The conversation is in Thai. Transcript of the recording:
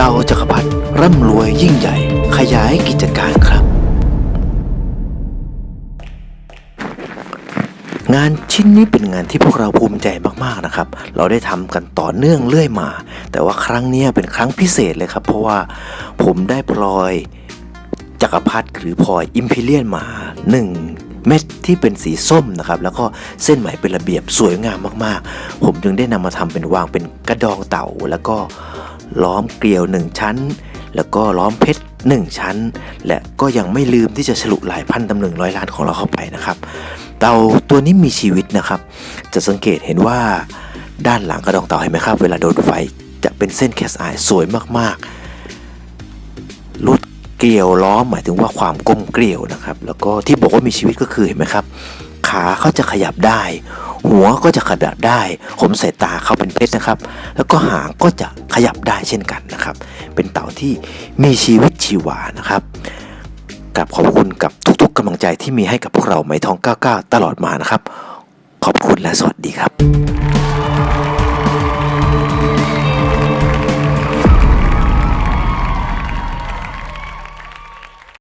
เตาจักรพรรดิร่ำรวยยิ่งใหญ่ ขยายกิจการครับ งานชิ้นนี้เป็นงานที่พวกเราภูมิใจมากๆนะครับ เราได้ทำกันต่อเนื่องเรื่อยมา แต่ว่าครั้งนี้เป็นครั้งพิเศษเลยครับ เพราะว่าผมได้พลอยจักรพรรดิหรือพลอยอิมพีเรียนมาหนึ่งเม็ดที่เป็นสีส้มนะครับ แล้วก็เส้นไหมเป็นระเบียบสวยงามมากๆ ผมจึงได้นำมาทำเป็นวางเป็นกระดองเต่า แล้วก็ ล้อมเกลียวหนึ่งชั้น แล้วก็ล้อมเพชรหนึ่งชั้น และก็ยังไม่ลืมที่จะฉลุหลายพันตำลึงร้อยล้านของเราเข้าไปนะครับเต่าตัวนี้มีชีวิตนะครับ จะสังเกตเห็นว่าด้านหลังกระดองเต่าเห็นไหมครับ เวลาโดนไฟจะเป็นเส้นแคสไอสวยมากๆลวดเกลียวล้อมหมายถึงว่าความกลมเกลียวนะครับ แล้วก็ที่บอกว่ามีชีวิตก็คือเห็นไหมครับ ขาเขาจะขยับได้ หัวก็จะขยับได้ผมสายตาเขาเป็นเพชรนะครับ แล้วก็หางก็จะขยับได้เช่นกันนะครับ เป็นเต่าที่มีชีวิตชีวานะครับกับขอบคุณกับทุกๆกำลังใจที่มีให้กับพวกเราไม่ทอง 99 ตลอดมานะครับ ขอบคุณและสวัสดีครับ